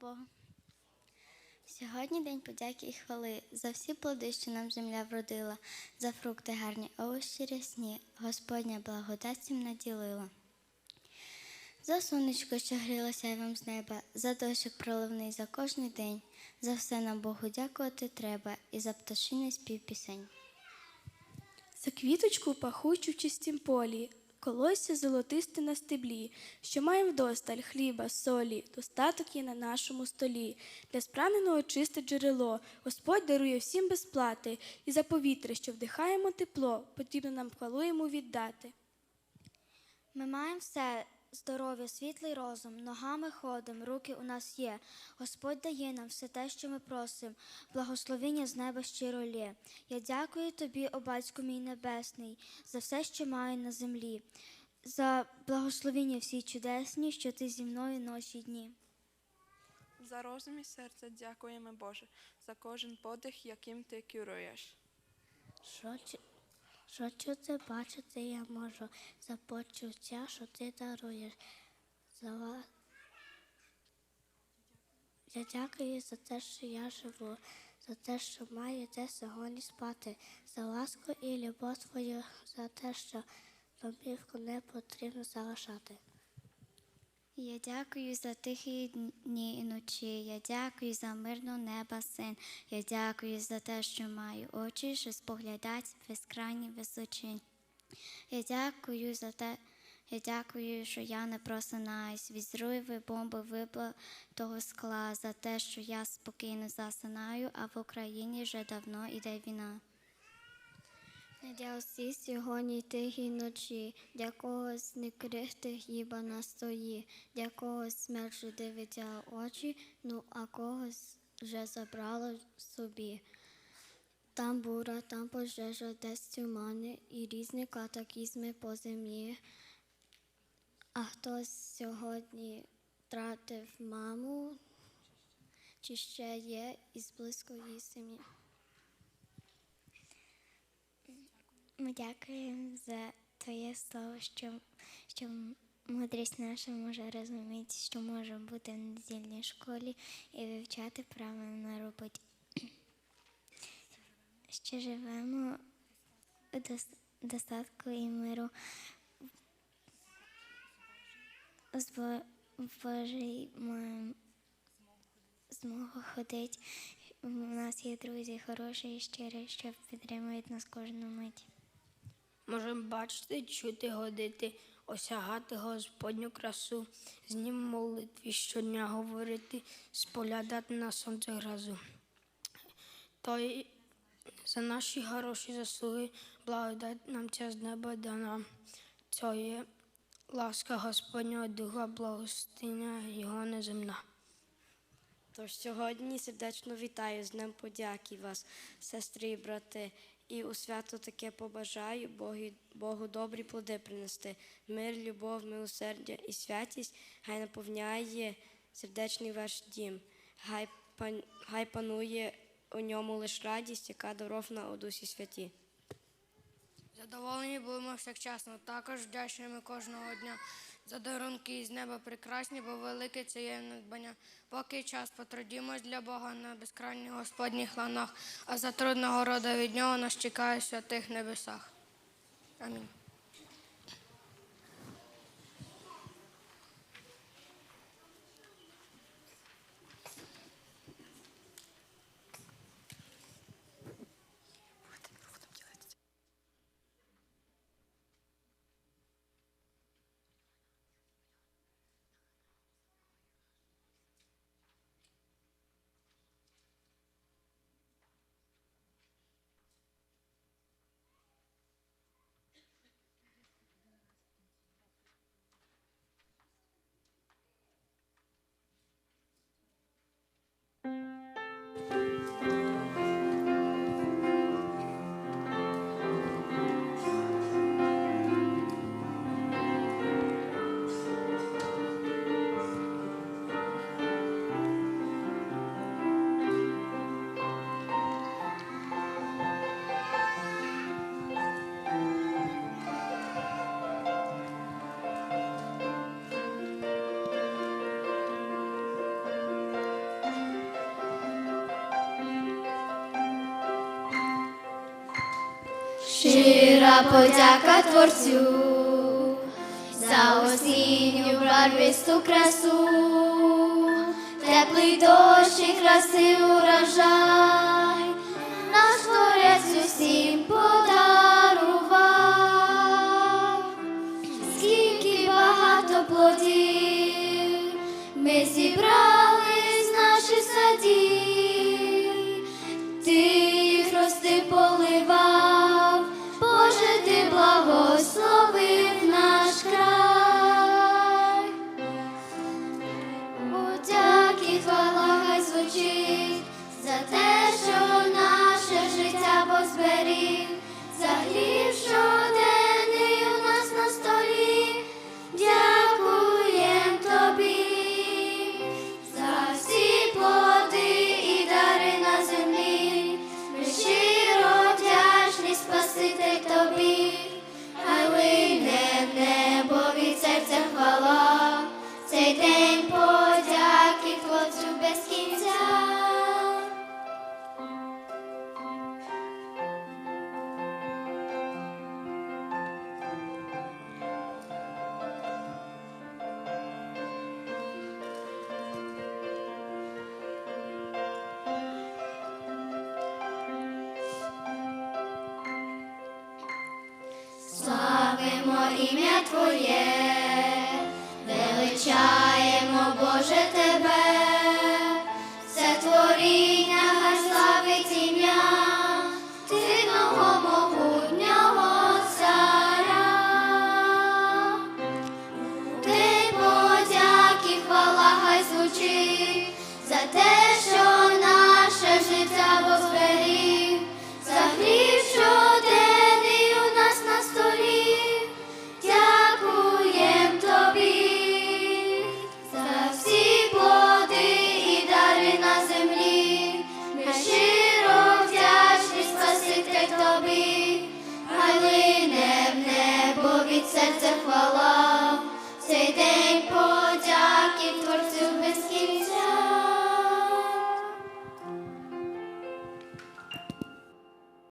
Слава Богу. Сьогодні день подяки і хвали за всі плоди, що нам земля вродила, за фрукти гарні, овощі рясні, Господня благодать всім наділила. За сонечко, що гріло сяйвом з неба, за дощик проливний за кожний день, за все нам Богу дякувати треба, і за пташиний спів пісень. За квіточку пахучу в чистім полі, колосся золотисте на стеблі, що маємо вдосталь хліба, солі, достаток є на нашому столі. Для спраненого чисте джерело, Господь дарує всім безплати, і за повітря, що вдихаємо тепло, потрібно нам хвалу йому віддати. Ми маємо все здоров'я, світлий розум, ногами ходим, руки у нас є. Господь дає нам все те, що ми просимо, благословіння з неба щиро лє. Я дякую тобі, о батьку мій небесний, за все, що маю на землі, за благословіння всі чудесні, що ти зі мною ночі й дні. За розум і серце дякуємо, Боже, за кожен подих, яким ти керуєш. Що, що чути, бачити я можу, за почуття, що ти даруєш. За вас. Я дякую за те, що я живу, за те, що маю де сьогодні спати, за ласку і любов твою, за те, що домівку не потрібно залишати. Я дякую за тихі дні і ночі. Я дякую за мирно неба син. Я дякую за те, що маю очі, що споглядать безкрайні височинь. Я дякую за те, я дякую, що я не просинаюсь від зруйви бомби вибла скла, за те, що я спокійно засинаю, а в Україні вже давно іде війна. Для всі сьогодні тихі ночі, для когось не крихти хіба на стої, для когось смерть дивиться очі, ну а когось вже забрало собі. Там бура, там пожежа, десь тумани і різні катаклізми по землі. А хтось сьогодні втратив маму, чи ще є із близької сім'ї. Ми дякуємо за Твоє слово, що, що мудрість наша може розуміти, що може бути в недільній школі і вивчати правильно на роботі. Що живемо дос- достатку і миру в Божій маємо змогу ходити. У нас є друзі хороші і щирі, що підтримують нас кожну мить. Можемо бачити, чути, годити, осягати Господню красу, з ним молитві щодня говорити, споглядати на сонце грозу. Той за наші хороші заслуги благодать нам ця з неба дана. Це є ласка Господнього Духа, благостиня Його неземна. Тож сьогодні сердечно вітаю з Днем подяки вас, сестри і брати, і у свято таке побажаю Богу, Богу добрі плоди принести. Мир, любов, милосердя і святість хай наповняє сердечний ваш дім. Хай, пан, хай панує у ньому лиш радість, яка даровна у дусі святі. Задоволені будемо всякчасно, також вдячними кожного дня за дарунки із неба прекрасні, бо велике це є надбання. Поки час потрудімось для Бога на безкрайніх Господніх ланах, а за трудного рода від нього нас чекає святих небесах. Амінь. Щира подяка Творцю за осінню барвисту красу, теплий дощ і красивий урожай, наш творець усім подарував, скільки багато плодів ми зібрали з наших садів, ім'я Твоє, величаємо, Боже, Тебе, все творіння хай славить ім'я, Тиного могутнього царя. День подяки, хвала хай звучить за те,